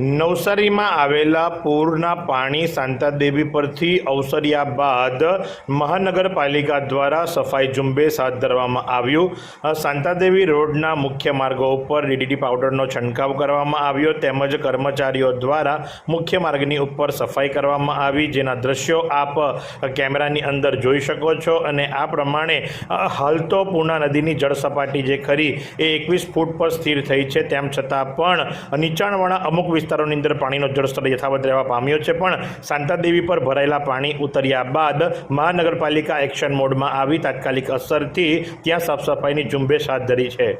નવસારીમાં આવેલા પૂરના પાણી શાંતાદેવી પરથી અવસર્યા બાદ મહાનગરપાલિકા દ્વારા સફાઈ ઝુંબેશ હાથ ધરવામાં આવ્યું. શાંતાદેવી રોડના મુખ્ય માર્ગો ઉપર ડીડીટી પાવડરનો છંટકાવ કરવામાં આવ્યો તેમજ કર્મચારીઓ દ્વારા મુખ્ય માર્ગની ઉપર સફાઈ કરવામાં આવી. જેના દ્રશ્યો આપ કેમેરાની અંદર જોઈ શકો છો અને આ પ્રમાણે હાલ તો પૂર્ણા નદીની જળ સપાટી જે ખરી એ એકવીસ ફૂટ પર સ્થિર થઈ છે. તેમ છતાં પણ નીચાણવાળા અમુક વિસ્તારોની અંદર પાણીનો જળસ્તર યથાવત રહેવા પામ્યો છે. પણ શાંતાદેવી પર ભરાયેલા પાણી ઉતર્યા બાદ મહાનગરપાલિકા એક્શન મોડમાં આવી તાત્કાલિક અસરથી ત્યાં સાફસફાઈની ઝુંબેશ હાથ ધરી છે.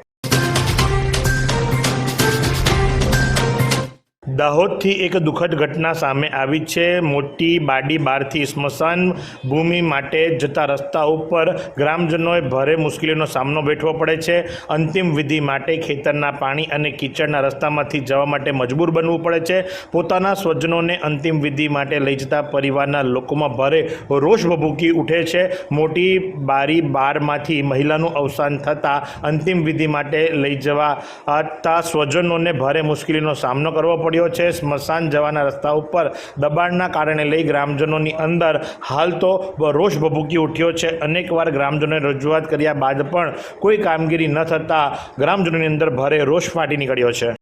દાહોદથી એક દુઃખદ ઘટના સામે આવી છે. મોટી બાડી બારથી સ્મશાન ભૂમિ માટે જતા રસ્તા ઉપર ગ્રામજનોએ ભારે મુશ્કેલીનો સામનો બેઠવો પડે છે. અંતિમ વિધિ માટે ખેતરના પાણી અને કીચડના રસ્તામાંથી જવા માટે મજબૂર બનવું પડે છે. પોતાના સ્વજનોને અંતિમ વિધિ માટે લઈ જતા પરિવારના લોકોમાં ભારે રોષ ભભૂકી ઉઠે છે. મોટી બારી બારમાંથી મહિલાનું અવસાન થતાં અંતિમ વિધિ માટે લઈ જવા સ્વજનોને ભારે મુશ્કેલીનો સામનો કરવો પડ્યો છે. સ્મશાન જવાના રસ્તા ઉપર દબાણના કારણે લઈ ગ્રામજનોની અંદર હાલ તો રોષ ભભૂકી ઉઠ્યો છે. અનેકવાર ગ્રામજનોએ રજૂઆત કર્યા બાદ પણ કોઈ કામગીરી ન થતાં ગ્રામજનોની અંદર ભારે રોષ ફાટી નીકળ્યો છે.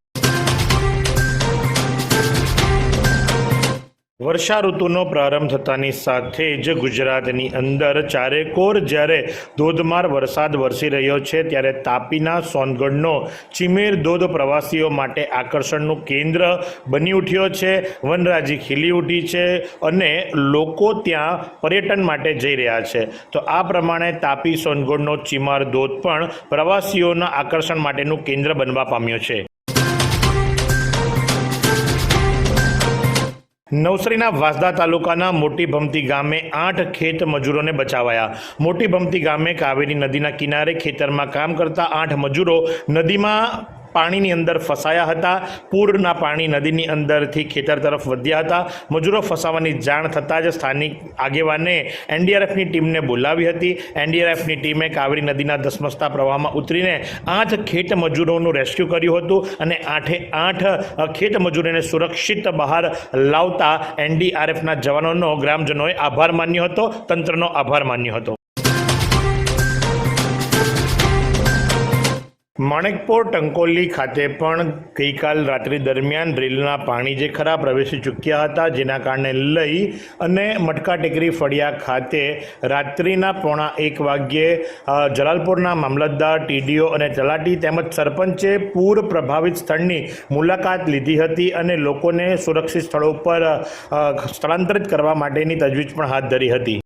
વર્ષા ઋતુનો પ્રારંભ થતાની સાથે જ ગુજરાતની અંદર ચારેકોર જ્યારે ધોધમાર વરસાદ વરસી રહ્યો છે, ત્યારે તાપીના, સોનગઢનો, ચીમેર ધોધ પ્રવાસીઓ માટે આકર્ષણનું કેન્દ્ર બની ઉઠ્યો છે, વનરાજી ખીલી ઉઠી છે અને લોકો ત્યાં પર્યટન માટે જઈ રહ્યા છે. તો આ પ્રમાણે તાપી, સોનગઢનો, ચીમાર ધોધ પણ પ્રવાસીઓના આકર્ષણ માટેનું કેન્દ્ર બનવા પામ્યો છે. નવસારીના વાંસદા તાલુકાના મોટી ભમતી ગામે આઠ ખેત મજૂરોને બચાવાયા. મોટી ભમતી ગામે કાવેરી નદીના કિનારે ખેતરમાં કામ કરતા આઠ મજૂરો નદીમાં પાણીની અંદર ફસાયા હતા. પૂરના પાણી નદીની અંદરથી ખેતર તરફ વધ્યા હતા. મજૂરો ફસાવાની જાણ થતાં જ સ્થાનિક આગેવાને એનડીઆરએફની ટીમને બોલાવી હતી. એનડીઆરએફની ટીમે કાવેરી નદીના ધસમસતા પ્રવાહમાં ઉતરીને આઠ ખેત મજૂરોનું રેસ્ક્યુ કર્યું હતું અને આઠે આઠ ખેત મજૂરોને સુરક્ષિત બહાર લાવતા એનડીઆરએફના જવાનોનો ગ્રામજનોએ આભાર માન્યો હતો. તંત્રનો આભાર માન્યો હતો. માણેકપોર ટંકોલી ખાતે પણ ગઈકાલ રાત્રિ દરમિયાન રેલના પાણી જે ખરા પ્રવેશી ચૂક્યા હતા, જેના કારણે લઈ અને મટકા ટેકરી ફળિયા ખાતે રાત્રિના પોણા એક વાગ્યે જલાલપુરના મામલતદાર, ટીડીઓ અને તલાટી તેમજ સરપંચે પૂર પ્રભાવિત સ્થળની મુલાકાત લીધી હતી અને લોકોને સુરક્ષિત સ્થળો પર સ્થળાંતરિત કરવા માટેની તજવીજ પણ હાથ ધરી હતી.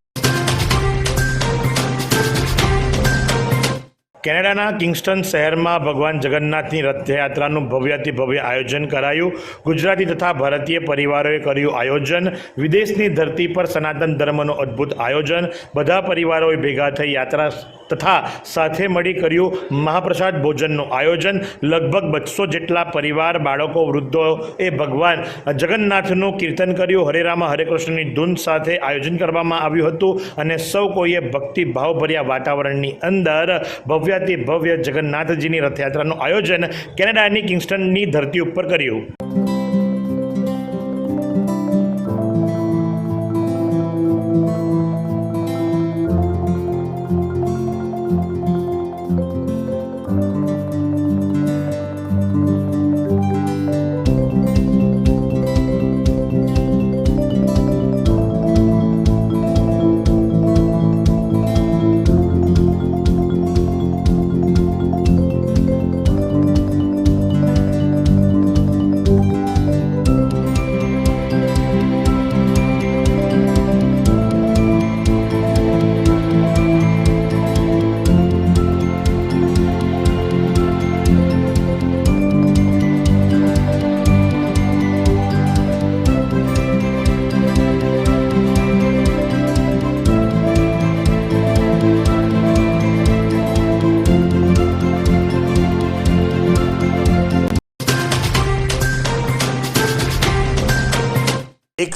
કેનેડાના કિંગસ્ટન શહેરમાં ભગવાન જગન્નાથની રથયાત્રાનું ભવ્યથી ભવ્ય આયોજન કરાયું. ગુજરાતી તથા ભારતીય પરિવારોએ કર્યું આયોજન. વિદેશની ધરતી પર સનાતન ધર્મનું અદ્ભુત આયોજન. બધા પરિવારોએ ભેગા થઈ યાત્રા તથા સાથે મળી કર્યું મહાપ્રસાદ ભોજનનું આયોજન. લગભગ બસો જેટલા પરિવાર, બાળકો, વૃદ્ધો એ ભગવાન જગન્નાથનું કીર્તન કર્યું. હરે હરે કૃષ્ણની ધૂન સાથે આયોજન કરવામાં આવ્યું હતું અને સૌ કોઈએ ભક્તિ ભાવભર્યા વાતાવરણની અંદર ભવ્યાતિ ભવ્ય જગન્નાથજીની રથયાત્રાનું આયોજન કેનેડાની કિંગસ્ટનની ધરતી ઉપર કર્યું.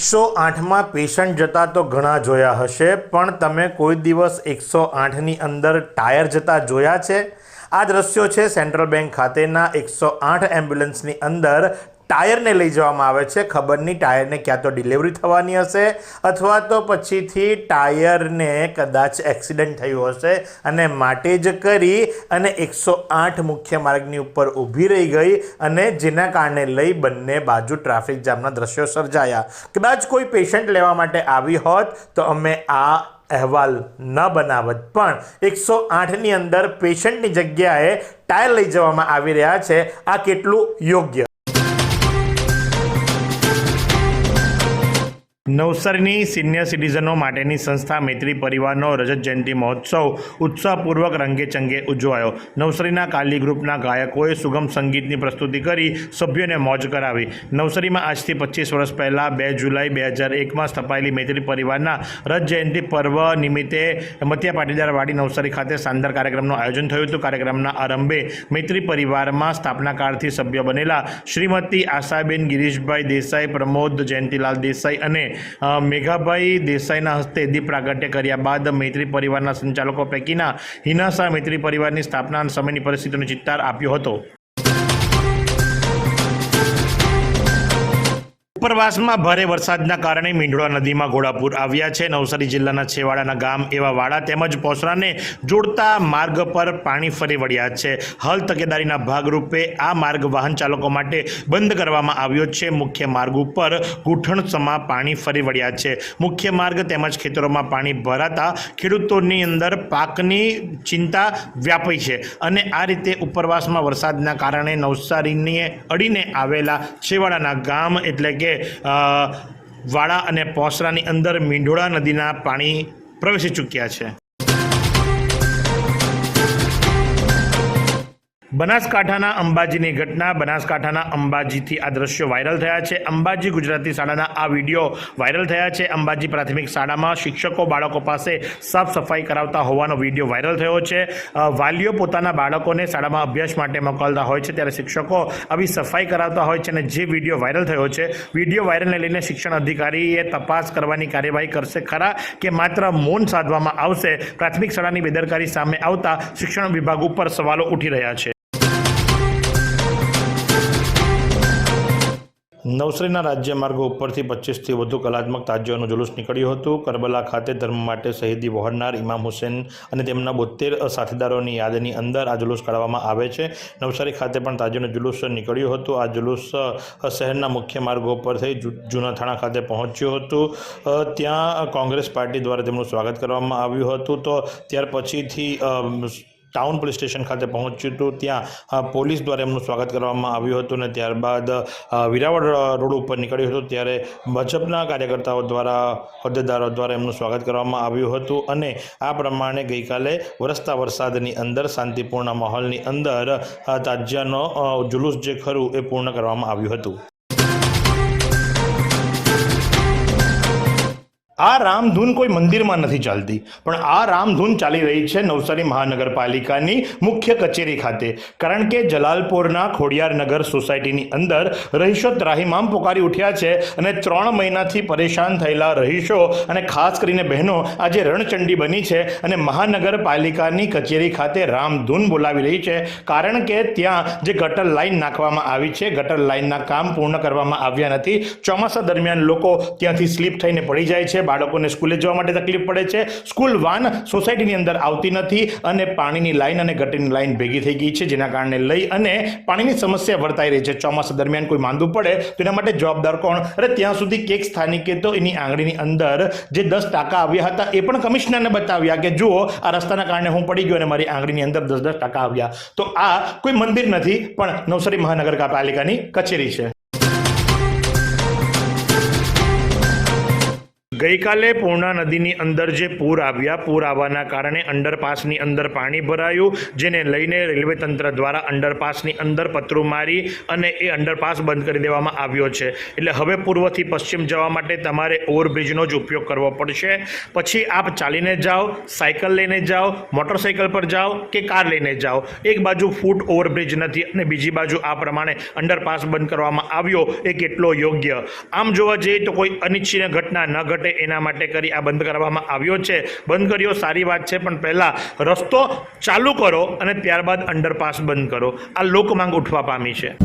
એકસો આઠમાં પેશન્ટ જતા તો ઘણા જોયા હશે, પણ તમે કોઈ દિવસ એકસો આઠની અંદર ટાયર જતા જોયા છે? આ દ્રશ્યો છે સેન્ટ્રલ બેંક ખાતેના એકસો આઠ એમ્બ્યુલન્સની અંદર ટાયરને લઈ જવામાં આવે છે. ખબર નહીં ટાયરને ક્યાં તો ડિલિવરી થવાની હશે અથવા તો પછીથી ટાયરને કદાચ એક્સિડન્ટ થયું હશે અને માટે જ કરી અને એકસો આઠ મુખ્ય માર્ગની ઉપર ઊભી રહી ગઈ અને જેના કારણે લઈ બંને બાજુ ટ્રાફિક જામના દ્રશ્યો સર્જાયા. કદાચ કોઈ પેશન્ટ લેવા માટે આવી હોત તો અમે આ અહેવાલ ન બનાવત. પણ એકસો આઠની અંદર પેશન્ટની જગ્યાએ ટાયર લઈ જવામાં આવી રહ્યા છે. આ કેટલું યોગ્ય? નવસારીની સિનિયર સિટીઝનો માટેની સંસ્થા મૈત્રી પરિવારનો રજત જયંતિ મહોત્સવ ઉત્સાહપૂર્વક રંગે ચંગે ઉજવાયો. નવસારીના કાલી ગ્રુપના ગાયકોએ સુગમ સંગીતની પ્રસ્તુતિ કરી સભ્યોને મોજ કરાવી. નવસારીમાં આજથી પચીસ વર્ષ પહેલાં બે જુલાઈ બે હજાર એકમાં સ્થપાયેલી મૈત્રી પરિવારના રજ જયંતિ પર્વ નિમિત્તે મતિયા પાટીદાર વાડી નવસારી ખાતે શાનદાર કાર્યક્રમનું આયોજન થયું હતું. કાર્યક્રમના આરંભે મૈત્રી પરિવારમાં સ્થાપનાકાળથી સભ્ય બનેલા શ્રીમતી આશાબેન ગિરીશભાઈ દેસાઈ, પ્રમોદ જયંતિલાલ દેસાઈ અને મેઘાભાઈ દેસાઈના હસ્તે દીપ પ્રાગટ્ય કર્યા બાદ મૈત્રી પરિવારના સંચાલકો પૈકીના હિનાસા મૈત્રી પરિવારની સ્થાપના અને સમયની પરિસ્થિતિનો ચિત્તાર આપ્યો હતો. ઉપરવાસમાં ભારે વરસાદના કારણે મીંઢોળા નદીમાં ઘોડાપુર આવ્યા છે. નવસારી જિલ્લાના છેવાડાના ગામ એવા વાડા તેમજ પોસરાને જોડતા માર્ગ પર પાણી ફરી વળ્યા છે. હાલ તકેદારીના ભાગરૂપે આ માર્ગ વાહન ચાલકો માટે બંધ કરવામાં આવ્યો છે. મુખ્ય માર્ગ ઉપર ગુઠણસમાં પાણી ફરી વળ્યા છે. મુખ્ય માર્ગ તેમજ ખેતરોમાં પાણી ભરાતા ખેડૂતોની અંદર પાકની ચિંતા વ્યાપી છે અને આ રીતે ઉપરવાસમાં વરસાદના કારણે નવસારીને અડીને આવેલા છેવાડાના ગામ એટલે કે વાડા અને પોસરાની અંદર મીંઢોળા નદીના પાણી પ્રવેશી ચૂક્યા છે. બનાસકાંઠાના અંબાજીની ઘટના, બનાસકાંઠાના અંબાજીથી આ દ્રશ્યો વાયરલ થયા છે. અંબાજી ગુજરાતી શાળાના આ વીડિયો વાયરલ થયા છે. અંબાજી પ્રાથમિક શાળામાં શિક્ષકો બાળકો પાસે સાફ સફાઈ કરાવતા હોવાનો વીડિયો વાયરલ થયો છે. વાલીઓ પોતાના બાળકોને શાળામાં અભ્યાસ માટે મોકલતા હોય છે. ત્યારે શિક્ષકો આવી સફાઈ કરાવતા હોય છે અને જે વીડિયો વાયરલ થયો છે, વીડિયો વાયરલને લઈને શિક્ષણ અધિકારીએ તપાસ કરવાની કાર્યવાહી કરશે ખરા કે માત્ર મૌન સાધવામાં આવશે? પ્રાથમિક શાળાની બેદરકારી સામે આવતા શિક્ષણ વિભાગ ઉપર સવાલો ઉઠી રહ્યા છે. નવસારીના રાજ્ય માર્ગો ઉપરથી પચીસથી વધુ કલાત્મક તાજીઓનું જુલુસ નીકળ્યું હતું. કરબલા ખાતે ધર્મ માટે શહીદી વહોરનાર ઇમામ હુસેન અને તેમના બોતેર સાથીદારોની યાદની અંદર આ જુલુસ કાઢવામાં આવે છે. નવસારી ખાતે પણ તાજીઓનું જુલુસ નીકળ્યું હતું. આ જુલુસ શહેરના મુખ્ય માર્ગો પર થઈ જૂના થાણા ખાતે પહોંચ્યું હતું. ત્યાં કોંગ્રેસ પાર્ટી દ્વારા તેમનું સ્વાગત કરવામાં આવ્યું હતું. તો ત્યાર પછીથી ટાઉન પોલીસ સ્ટેશન ખાતે પહોંચ્યું હતું. ત્યાં પોલીસ દ્વારા એમનું સ્વાગત કરવામાં આવ્યું હતું અને ત્યારબાદ વિરાવળ રોડ ઉપર નીકળ્યું હતું. ત્યારે ભાજપના કાર્યકર્તાઓ દ્વારા, હોદ્દેદારો દ્વારા એમનું સ્વાગત કરવામાં આવ્યું હતું અને આ પ્રમાણે ગઈકાલે વરસતા વરસાદની અંદર, શાંતિપૂર્ણ માહોલની અંદર તાજિયાનો જુલુસ જે ખરું એ પૂર્ણ કરવામાં આવ્યું હતું. આ રામધૂન કોઈ મંદિરમાં નથી ચાલતી, પણ આ રામધૂન ચાલી રહી છે નવસારી મહાનગરપાલિકાની મુખ્ય કચેરી ખાતે. કારણ કે જલાલપોરના ખોડિયારનગર સોસાયટીની અંદર રહીશો ત્રાહીમામ પોકારી ઉઠ્યા છે અને ત્રણ મહિનાથી પરેશાન થયેલા રહીશો અને ખાસ કરીને બહેનો આજે રણચંડી બની છે અને મહાનગરપાલિકાની કચેરી ખાતે રામધૂન બોલાવી રહી છે. કારણ કે ત્યાં જે ગટર લાઈન નાખવામાં આવી છે, ગટર લાઇનના કામ પૂર્ણ કરવામાં આવ્યા નથી. ચોમાસા દરમિયાન લોકો ત્યાંથી સ્લીપ થઈને પડી જાય છે. બાળકોને સ્કૂલે જવા માટે તકલીફ પડે છે. સ્કૂલ વાન સોસાયટીની અંદર આવતી નથી અને પાણીની લાઈન અને ગટરની લાઈન ભેગી થઈ ગઈ છે, જેના કારણે લઈ અને પાણીની સમસ્યા વર્તાઈ રહી છે. ચોમાસા દરમિયાન કોઈ માંદું પડે તો એના માટે જવાબદાર કોણ? અરે ત્યાં સુધી કેક સ્થાનિકે તો એની આંગળીની અંદર જે દસ ટાકા આવ્યા હતા એ પણ કમિશનરને બતાવ્યા કે જુઓ, આ રસ્તાના કારણે હું પડી ગયો અને મારી આંગળીની અંદર દસ દસ ટાકા આવ્યા. તો આ કોઈ મંદિર નથી, પણ નવસારી મહાનગરપાલિકાની કચેરી છે. ગઈકાલે પૂર્ણા નદીની અંદર જે પૂર આવ્યા, પૂર આવવાના કારણે અંડરપાસની અંદર પાણી ભરાયું, જેને લઈને રેલવે તંત્ર દ્વારા અંડરપાસની અંદર પતરું મારી અને એ અંડરપાસ બંધ કરી દેવામાં આવ્યો છે. એટલે હવે પૂર્વથી પશ્ચિમ જવા માટે તમારે ઓવરબ્રિજનો જ ઉપયોગ કરવો પડશે. પછી આપ ચાલીને જાઓ, સાયકલ લઈને જાઓ, મોટરસાયકલ પર જાઓ કે કાર લઈને જાઓ. એક બાજુ ફૂટ ઓવરબ્રિજ નથી અને બીજી બાજુ આ પ્રમાણે અંડરપાસ બંધ કરવામાં આવ્યો એ કેટલો યોગ્ય. આમ જોવા જઈએ તો કોઈ અનિચ્છનીય ઘટના ન ઘટે એના માટે કરી આ બંધ કરવામાં આવ્યો છે. બંધ કર્યો, સારી વાત છે, પણ પહેલાં રસ્તો ચાલુ કરો અને ત્યારબાદ અંડરપાસ બંધ કરો. આ લોકમાંગ ઉઠવા પામી છે.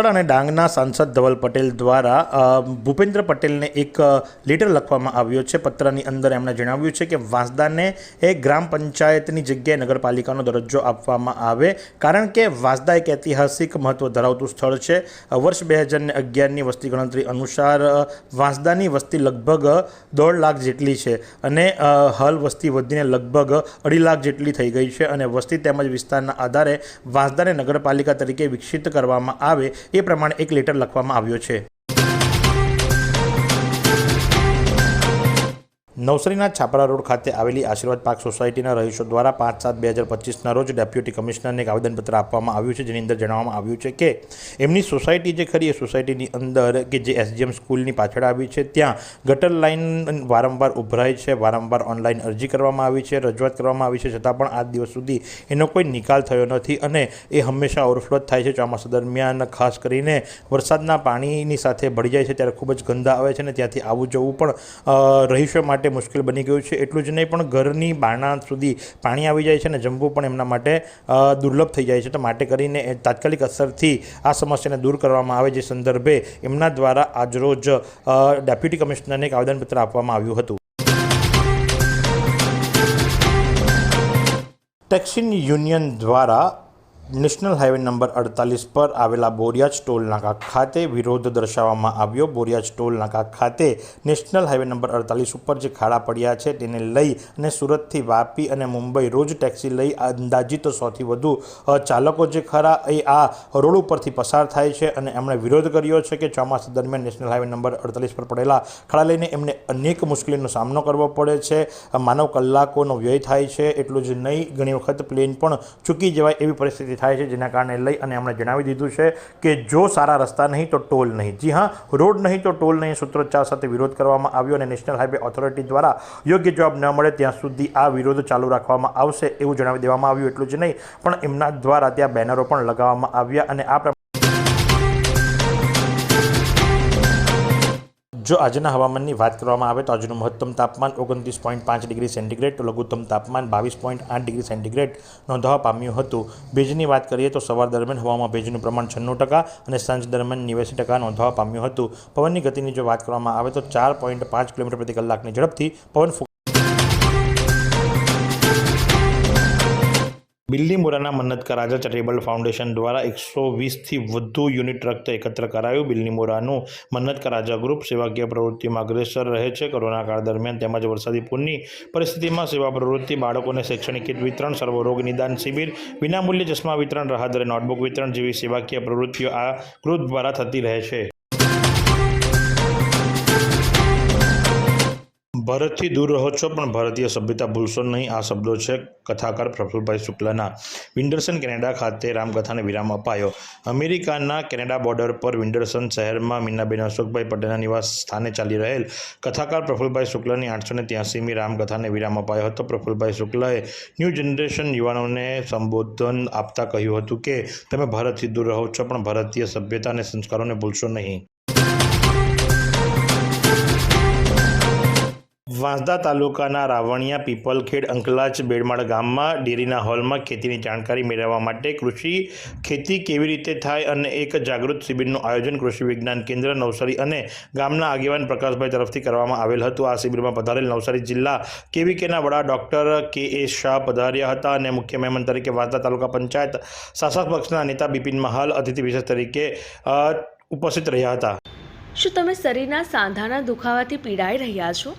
વલસાડ અને ડાંગના સાંસદ ધવલ પટેલ દ્વારા ભૂપેન્દ્ર પટેલને એક લેટર લખવામાં આવ્યો છે. પત્રની અંદર એમણે જણાવ્યું છે કે વાંસદાને એ ગ્રામ પંચાયતની જગ્યાએ નગરપાલિકાનો દરજ્જો આપવામાં આવે. કારણ કે વાંસદા એક ઐતિહાસિક મહત્વ ધરાવતું સ્થળ છે. વર્ષ બે હજાર અગિયારની વસ્તી ગણતરી અનુસાર વાંસદાની વસ્તી લગભગ દોઢ લાખ જેટલી છે અને હાલ વસ્તી વધીને લગભગ અઢી લાખ જેટલી થઈ ગઈ છે અને વસ્તી તેમજ વિસ્તારના આધારે વાંસદાને નગરપાલિકા તરીકે વિકસિત કરવામાં આવે એ પ્રમાણે એક લેટર લખવામાં આવ્યો છે. નવસારીના છાપરા રોડ ખાતે આવેલી આશીર્વાદ પાર્ક સોસાયટીના રહીશો દ્વારા પાંચ સાત બે હજાર પચીસના રોજ ડેપ્યુટી કમિશનરને એક આવેદનપત્ર આપવામાં આવ્યું છે, જેની અંદર જણાવવામાં આવ્યું છે કે એમની સોસાયટી જે ખરી, એ સોસાયટીની અંદર કે જે એસજીએમ સ્કૂલની પાછળ આવી છે, ત્યાં ગટર લાઇન વારંવાર ઉભરાય છે, વારંવાર ઓનલાઈન અરજી કરવામાં આવી છે, રજૂઆત કરવામાં આવી છે, છતાં પણ આજ દિવસ સુધી એનો કોઈ નિકાલ થયો નથી અને એ હંમેશા ઓવરફ્લો થાય છે. ચોમાસા દરમિયાન ખાસ કરીને વરસાદના પાણીની સાથે ભળી જાય છે, ત્યારે ખૂબ જ ગંદા આવે છે અને ત્યાંથી આવું જવું પણ રહીશો માટે મુશ્કેલ બની ગયું છે. એટલું જ નહીં, પણ ઘરની બારણા સુધી પાણી આવી જાય છે અને જમવું પણ એમના માટે દુર્લભ થઈ જાય છે. તો માટે કરીને તાત્કાલિક અસરથી આ સમસ્યાને દૂર કરવામાં આવે, જે સંદર્ભે એમના દ્વારા આજરોજ ડેપ્યુટી કમિશનરને એક આવેદનપત્ર આપવામાં આવ્યું હતું. ટેક્સીન યુનિયન દ્વારા નેશનલ હાઈવે નંબર અડતાલીસ પર આવેલા બોરિયાજ ટોલ નાકા ખાતે વિરોધ દર્શાવવામાં આવ્યો. બોરિયાજ ટોલ નાકા ખાતે નેશનલ હાઈવે નંબર અડતાલીસ ઉપર જે ખાડા પડ્યા છે તેને લઈ અને સુરતથી વાપી અને મુંબઈ રોજ ટેક્સી લઈ અંદાજિત સોથી વધુ ચાલકો જે ખરા એ આ રોડ ઉપરથી પસાર થાય છે અને એમણે વિરોધ કર્યો છે કે ચોમાસા દરમિયાન નેશનલ હાઈવે નંબર અડતાલીસ પર પડેલા ખાડા લઈને એમને અનેક મુશ્કેલીનો સામનો કરવો પડે છે. માનવ કલાકોનો વ્યય થાય છે. એટલું જ નહીં, ઘણી વખત પ્લેન પણ ચૂકી જવાય એવી પરિસ્થિતિ થાય છે, જેના કારણે લઈ અને એમણે જણાવી દીધું છે કે જો સારા રસ્તા નહીં, તો ટોલ નહીં. જી હા, રોડ નહીં, તો ટોલ નહીં, સૂત્રોચ્ચાર સાથે વિરોધ કરવામાં આવ્યો અને નેશનલ હાઈવે ઓથોરિટી દ્વારા યોગ્ય જવાબ ન મળે, ત્યાં સુધી આ વિરોધ ચાલુ રાખવામાં આવશે એવું જણાવી દેવામાં આવ્યું એટલું જ નહીં, પણ એમના દ્વારા ત્યાં બેનરો પણ લગાવવામાં આવ્યા અને આ જો આજના હવામાનની વાત કરવામાં આવે તો આજનું મહત્તમ તાપમાન ઓગણત્રીસ પોઈન્ટ પાંચ ડિગ્રી સેન્ટીગ્રેડ તો લઘુત્તમ તાપમાન બાવીસ પોઈન્ટ આઠ ડિગ્રી સેન્ટીગ્રેડ નોંધવા પામ્યું હતું. ભેજની વાત કરીએ તો સવાર દરમિયાન હવામાં ભેજનું પ્રમાણ છન્નું ટકા અને સાંજ દરમિયાન નેવ્યાસી ટકા નોંધવા પામ્યું હતું. પવનની ગતિની જો વાત કરવામાં આવે તો ચાર પોઈન્ટ પાંચ કિલોમીટર પ્રતિ કલાકની ઝડપથી પવન બિલ્લીમોરાના મન્નતકા રાજા ચેરિટેબલ ફાઉન્ડેશન દ્વારા એકસો વીસથી વધુ યુનિટ રક્ત એકત્ર કરાયું. બિલ્લીમોરાનું મન્નતકા રાજા ગ્રુપ સેવાકીય પ્રવૃત્તિમાં અગ્રેસર રહે છે. કોરોના કાળ દરમિયાન તેમજ વરસાદી પૂરની પરિસ્થિતિમાં સેવા પ્રવૃત્તિ, બાળકોને શૈક્ષણિક કીટ વિતરણ, સર્વરોગ નિદાન શિબિર, વિનામૂલ્યે ચશ્મા વિતરણ રાહતદરે નોટબુક વિતરણ જેવી સેવાકીય પ્રવૃત્તિઓ આ ગ્રુપ દ્વારા થતી રહે છે. ભારતથી દૂર રહો છો, પણ ભારતીય સભ્યતા ભૂલશો નહીં. આ શબ્દો છે કથાકાર પ્રફુલભાઈ શુક્લાના. વિન્ડરસન કેનેડા ખાતે રામકથાને વિરામ અપાયો. અમેરિકાના કેનેડા બોર્ડર પર વિન્ડરસન શહેરમાં મીનાબેન અશોકભાઈ પટેલના નિવાસ સ્થાને ચાલી રહેલ કથાકાર પ્રફુલભાઈ શુક્લાની આઠસો ને ત્યાસીમી રામકથાને વિરામ અપાયો હતો. પ્રફુલભાઈ શુક્લાએ ન્યૂ જનરેશન યુવાનોને સંબોધન આપતા કહ્યું હતું કે, તમે ભારતથી દૂર રહો છો, પણ ભારતીય સભ્યતા અને સંસ્કારોને ભૂલશો નહીં. વાંસદા તાલુકાના રાવણિયા પીપલખેડ અંકલાચ બેડમાળ ગામમાં ડેરીના હોલમાં ખેતીની જાણકારી મેળવવા માટે કૃષિ ખેતી કેવી રીતે થાય અને એક જાગૃત શિબિરનું આયોજન કૃષિ વિજ્ઞાન કેન્દ્ર, નવસારી અને ગામના આગેવાન પ્રકાશભાઈ તરફથી કરવામાં આવેલ હતું. આ શિબિરમાં પધારેલ નવસારી જિલ્લા કેવીકેના વડા ડૉક્ટર કે એ શાહ પધાર્યા હતા અને મુખ્ય મહેમાન તરીકે વાંસદા તાલુકા પંચાયત શાસક પક્ષના નેતા બિપિન મહાલ અતિથિ વિશેષ તરીકે ઉપસ્થિત રહ્યા હતા. શું તમે શરીરના સાંધાના દુખાવાથી પીડાઈ રહ્યા છો?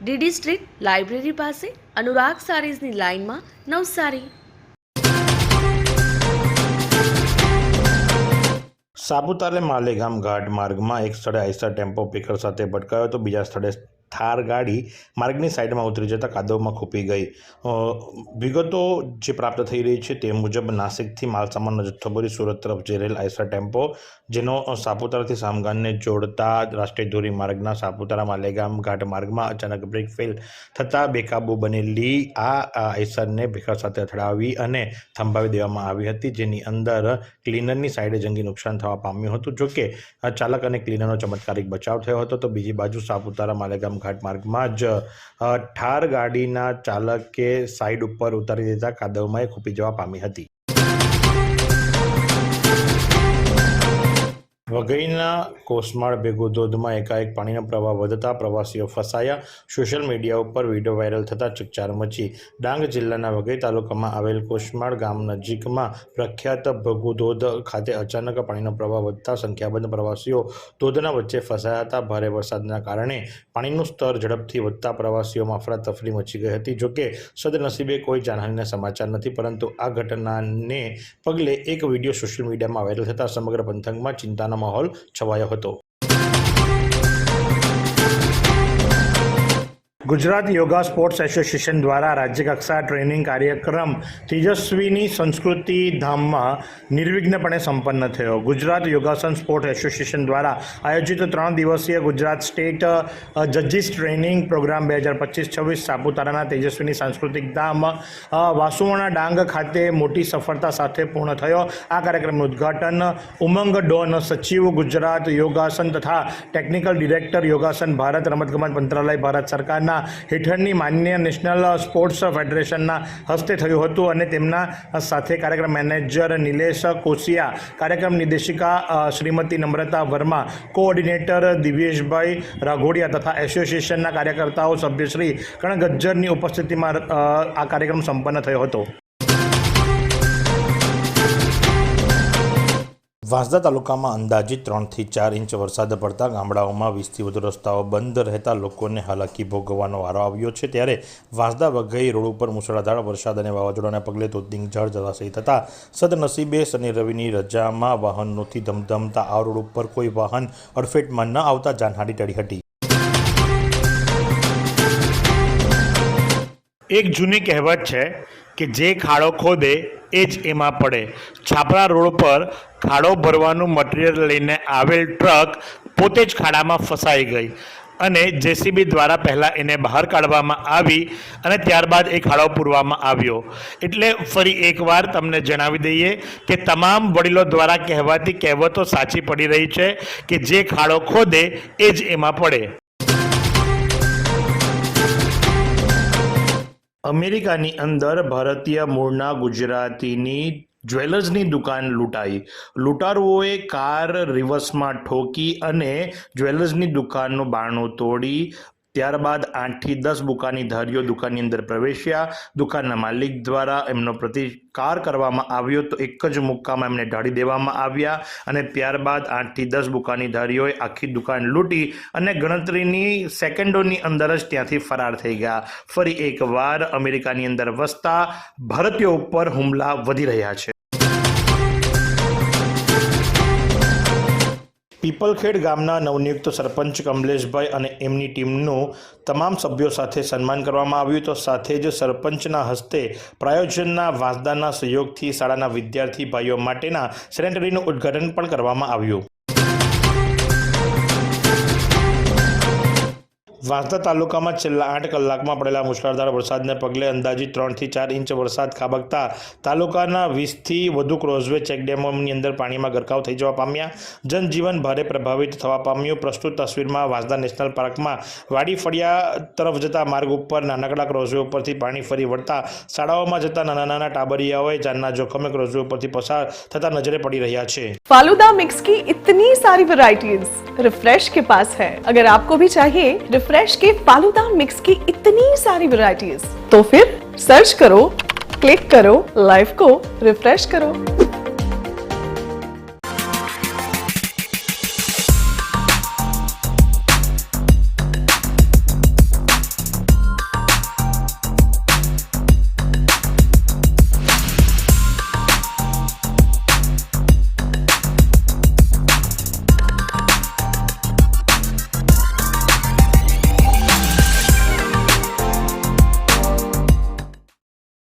DD street library પાસે અનુરાગ સારીઝની લાઇનમાં નવસારી. સાપુતારે માલેગામ ઘાટ માર્ગમાં એક સ્થળે આઈસર ટેમ્પો પીકર સાથે ભટકાયો તો બીજા સ્થળે થાર ગાડી માર્ગની સાઈડમાં ઉતરી જતાં કાદવમાં ખૂપી ગઈ. વિગતો જે પ્રાપ્ત થઈ રહી છે તે મુજબ નાસિકથી માલસામાનનો જથ્થો ભરી સુરત તરફ જઈ રહેલ આઈસર ટેમ્પો, જેનો સાપુતારાથી સામગાનને જોડતા રાષ્ટ્રીય ધોરીમાર્ગના સાપુતારા માલેગામ ઘાટ માર્ગમાં અચાનક બ્રેક ફેલ થતાં બેકાબુ બનેલી આ આયસરને ભેખર સાથે અથડાવી અને થંભાવી દેવામાં આવી હતી, જેની અંદર ક્લીનરની સાઈડે જંગી નુકસાન થવા પામ્યું હતું. જોકે ચાલક અને ક્લીનરનો ચમત્કારિક બચાવ થયો હતો, તો બીજી બાજુ સાપુતારા માલેગામ ઘાટ માર્ગમાં જ ઠાર ગાડીના ચાલકે સાઈડ ઉપર ઉતારી દેતા કાદવમાં ખૂપી જવા પામી હતી. વઘઈના કોસમાળ ભેગો ધોધમાં એકાએક પાણીનો પ્રવાહ વધતા પ્રવાસીઓ ફસાયા. સોશિયલ મીડિયા ઉપર વીડિયો વાયરલ થતાં ચકચાર મચી. ડાંગ જિલ્લાના વઘઈ તાલુકામાં આવેલ કોસમાળ ગામ નજીકમાં પ્રખ્યાત ભગુ ધોધ ખાતે અચાનક પાણીનો પ્રવાહ વધતા સંખ્યાબંધ પ્રવાસીઓ ધોધના વચ્ચે ફસાયા હતા. ભારે વરસાદના કારણે પાણીનું સ્તર ઝડપથી વધતા પ્રવાસીઓમાં અફરાતફરી મચી ગઈ હતી. જોકે સદનસીબે કોઈ જાનહાનીના સમાચાર નથી, પરંતુ આ ઘટનાને પગલે એક વીડિયો સોશિયલ મીડિયામાં વાયરલ થતાં સમગ્ર પંથકમાં ચિંતાનો માહોલ છવાયો હતો. ગુજરાત યોગા સ્પોર્ટ્સ એસોસિએશન દ્વારા રાજ્યકક્ષા ટ્રેનિંગ કાર્યક્રમ તેજસ્વીની સંસ્કૃતિ ધામમાં નિર્વિઘ્નપણે સંપન્ન થયો. ગુજરાત યોગાસન સ્પોર્ટ્સ એસોસિએશન દ્વારા આયોજિત ત્રણ દિવસીય ગુજરાત સ્ટેટ જજીસ ટ્રેનિંગ પ્રોગ્રામ બે હજાર પચીસ, છવ્વીસ સાપુતારાના તેજસ્વીની સાંસ્કૃતિક ધામ વાસુવણા ડાંગ ખાતે મોટી સફળતા સાથે પૂર્ણ થયો. આ કાર્યક્રમનું ઉદ્ઘાટન ઉમંગ ડોન સચિવ ગુજરાત યોગાસન તથા ટેકનિકલ ડિરેક્ટર યોગાસન ભારત રમતગમત મંત્રાલય, ભારત સરકારના હેઠળની માન્ય નેશનલ સ્પોર્ટ્સ ફેડરેશનના હસ્તે થયું હતું અને તેમના સાથે કાર્યક્રમ મેનેજર નિલેશ કોશિયા, કાર્યક્રમ નિર્દેશિકા શ્રીમતી નમ્રતા વર્મા, કોઓર્ડિનેટર દિવ્યેશભાઈ રાઘોડિયા તથા એસોસિએશનના કાર્યકર્તાઓ, સભ્યશ્રી કણગજ્જરની ઉપસ્થિતિમાં આ કાર્યક્રમ સંપન્ન થયો હતો. વાંસદા તાલુકામાં અંદાજિત ત્રણથી ચાર ઇંચ વરસાદ પડતા ગામડાઓમાં વીસથી વધુ રસ્તાઓ બંધ રહેતા લોકોને હાલાકી ભોગવવાનો વારો આવ્યો છે. ત્યારે વાંસદા વઘઈ રોડ ઉપર મુસળાધાર વરસાદ અને વાવાઝોડાના પગલે ધોધની જળ જળાશય થતાં સદનસીબે શનિ રવિની રજામાં વાહનોથી ધમધમતા આ રોડ ઉપર કોઈ વાહન અડફેટમાં ન આવતા જાનહાની ટળી હતી. એક જૂની કહેવત છે કે જે ખાડો ખોદે, એ જ એમાં પડે. છાપરા રોડ પર ખાડો ભરવાનું મટીરિયલ લઈને આવેલ ટ્રક પોતે જ ખાડામાં ફસાઈ ગઈ અને જેસીબી દ્વારા પહેલાં એને બહાર કાઢવામાં આવી અને ત્યારબાદ એ ખાડો પૂરવામાં આવ્યો. એટલે ફરી એકવાર તમને જણાવી દઈએ કે તમામ વડીલો દ્વારા કહેવાતી કહેવતો સાચી પડી રહી છે કે જે ખાડો ખોદે, એ જ એમાં પડે. અમેરિકાની અંદર ભારતીય મૂળના ગુજરાતીની જ્વેલર્સની દુકાન લૂંટાઈ. લૂંટારુઓએ કાર રિવર્સમાં ઠોકી અને જ્વેલર્સની દુકાનનું બારણું તોડી ત્યારબાદ આઠથી દસ બુકાની ધારીઓ દુકાનની અંદર પ્રવેશ્યા. દુકાનના માલિક દ્વારા એમનો પ્રતિકાર કરવામાં આવ્યો તો એક જ મુક્કામાં એમને ઢાળી દેવામાં આવ્યા અને ત્યારબાદ આઠથી દસ બુકાની ધારીઓએ આખી દુકાન લૂંટી અને ગણતરીની સેકન્ડોની અંદર જ ત્યાંથી ફરાર થઈ ગયા. ફરી એકવાર અમેરિકાની અંદર વસતા ભારતીયો ઉપર હુમલા વધી રહ્યા છે. પીપલખેડ ગામના નવનિયુક્ત સરપંચ કમલેશભાઈ અને એમની ટીમનું તમામ સભ્યો સાથે સન્માન કરવામાં આવ્યું તો સાથે જ સરપંચના હસ્તે પ્રાયોજનના વાંસદાના સહયોગથી શાળાના વિદ્યાર્થી ભાઈઓ માટેના સેનેટરીનું ઉદ્ઘાટન પણ કરવામાં આવ્યું. વાંસદા તાલુકામાં છેલ્લા આઠ કલાકમાં પડેલા મુશળધાર વરસાદને પગલે અંદાજિત ત્રણથી ચાર ઇંચ વરસાદ ખાબકતા તાલુકાના વીસથી વધુ ક્રોઝવે ચેકડેમોની અંદર પાણીમાં ગરકાવ થઈ જવા પામ્યા જનજીવન ભારે પ્રભાવિત થવા પામ્યું પ્રસ્તુત તસવીરમાં વાંસદા નેશનલ પાર્કમાં વાડી ફળિયા તરફ જતા માર્ગ ઉપર નાનકડા ક્રોઝવે ઉપરથી પાણી ફરી વળતા શાળાઓમાં જતા નાના નાના ટાબરિયાઓએ જાનના જોખમે ક્રોઝવે ઉપરથી પસાર થતા નજરે પડી રહ્યા છે फालूदा मिक्स की इतनी सारी वैरायटीज रिफ्रेश के पास है अगर आपको भी चाहिए रिफ्रेश के फालूदा मिक्स की इतनी सारी वैरायटीज तो फिर सर्च करो क्लिक करो लाइफ को रिफ्रेश करो